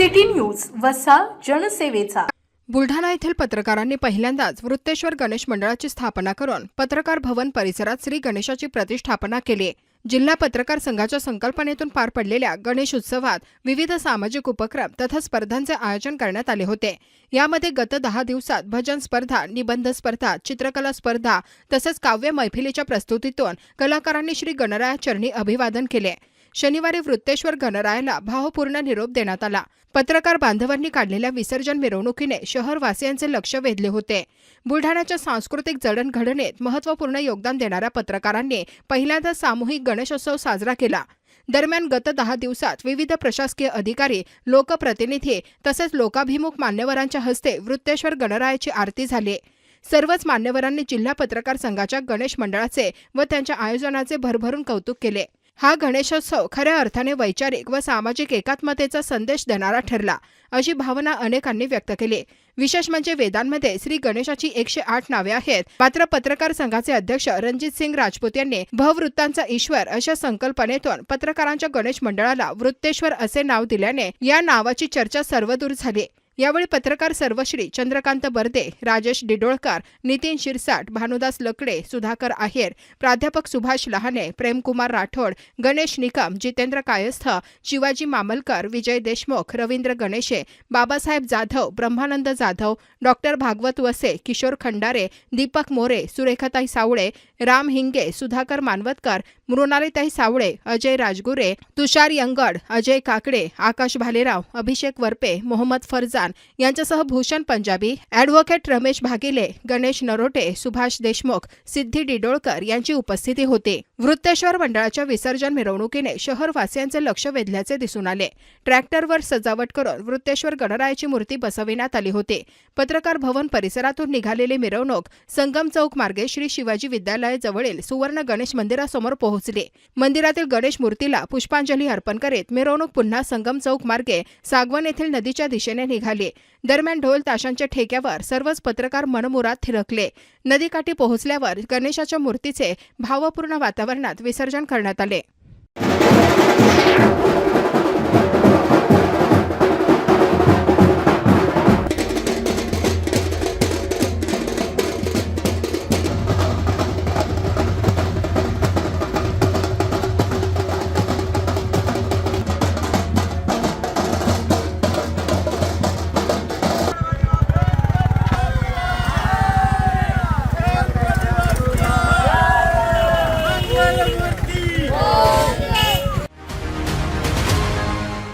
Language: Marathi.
सिटी न्यूज वसा जनसेवेचा. बुलढाणा येथील पत्रकारांनी पहिल्यांदाच वृत्तेश्वर गणेश मंडळाची स्थापना करून पत्रकार भवन परिसरात श्री गणेशाची प्रतिष्ठापना केली. जिल्हा पत्रकार संघाच्या संकल्पनेतून पार पडलेल्या गणेश उत्सवात विविध सामाजिक उपक्रम तथा स्पर्धांचे आयोजन करण्यात आले होते. यामध्ये गत दहा दिवसात भजन स्पर्धा निबंध स्पर्धा चित्रकला स्पर्धा तसेच काव्य मैफिलीच्या प्रस्तुतीतून कलाकारांनी श्री गणराया चरणी अभिवादन केले. शनिवारी वृत्तेश्वर गणरायाला भावपूर्ण निरोप देण्यात आला. पत्रकार बांधवांनी काढलेल्या विसर्जन मिरवणुकीने शहरवासियांचे लक्ष वेधले होते. बुलढाण्याच्या सांस्कृतिक जडणघडणीत महत्त्वपूर्ण योगदान देणाऱ्या पत्रकारांनी पहिल्यांदा सामूहिक गणेशोत्सव साजरा केला. दरम्यान गत दहा दिवसात विविध प्रशासकीय अधिकारी लोकप्रतिनिधी तसेच लोकाभिमुख मान्यवरांच्या हस्ते वृत्तेश्वर गणरायाची आरती झाली. सर्वच मान्यवरांनी जिल्हा पत्रकार संघाच्या गणेश मंडळाचे व त्यांच्या आयोजनाचे भरभरून कौतुक केले. हा गणेशोत्सव खऱ्या अर्थाने वैचारिक व सामाजिक एकात्मतेचा संदेश देणारा ठरला अशी भावना अनेकांनी व्यक्त केली. विशेष म्हणजे वेदांमध्ये श्री गणेशाची एकशे आठ नावे आहेत. मात्र पत्रकार संघाचे अध्यक्ष रणजित सिंग राजपूत यांनी भववृत्तांचा ईश्वर अशा संकल्पनेतून पत्रकारांच्या गणेश मंडळाला वृत्तेश्वर असे नाव दिल्याने या नावाची चर्चा सर्वदूर झाली. यावेळी पत्रकार सर्वश्री चंद्रकांत बर्दे राजेश डिडोळकर नितीन शिरसाट भानुदास लकडे सुधाकर आहेर प्राध्यापक सुभाष लहाने प्रेमकुमार राठोड गणेश निकम जितेंद्र कायस्थ शिवाजी मामलकर विजय देशमुख रवींद्र गणेशे बाबासाहेब जाधव ब्रह्मानंद जाधव डॉक्टर भागवत वसे किशोर खंडारे दीपक मोरे सुरेखाताई सावळे राम हिंगे सुधाकर मानवतकर मृणालिताई सावळे अजय राजगुरे तुषार यंगड अजय काकडे आकाश भालेराव अभिषेक वरपे मोहम्मद फरजान यांच्यासह भूषण पंजाबी ॲडव्होकेट रमेश भागिले गणेश नरोटे सुभाष देशमुख सिद्धी डिडोळकर यांची उपस्थिती होती. वृत्तेश्वर मंडळाच्या विसर्जन मिरवणुकीने शहरवासियांचे लक्ष वेधल्याचे दिसून आले. ट्रॅक्टरवर सजावट करून वृत्तेश्वर गणरायाची मूर्ती बसविण्यात आली होती. पत्रकार भवन परिसरातून निघालेली मिरवणूक संगम चौक मार्गे श्री शिवाजी विद्यालयाजवळील सुवर्ण गणेश मंदिरासमोर पोहोच पोहोचले. मंदिरातील गणेश मूर्तीला पुष्पांजली अर्पण करीत मिरवणूक पुन्हा संगम चौक मार्गे सागवन येथील नदीच्या दिशेने निघाली. दरम्यान ढोल ताशांच्या ठेक्यावर सर्वच पत्रकार मनमुरात थिरकले. नदीकाठी पोहोचल्यावर गणेशाच्या मूर्तीचे भावपूर्ण वातावरणात विसर्जन करण्यात आले.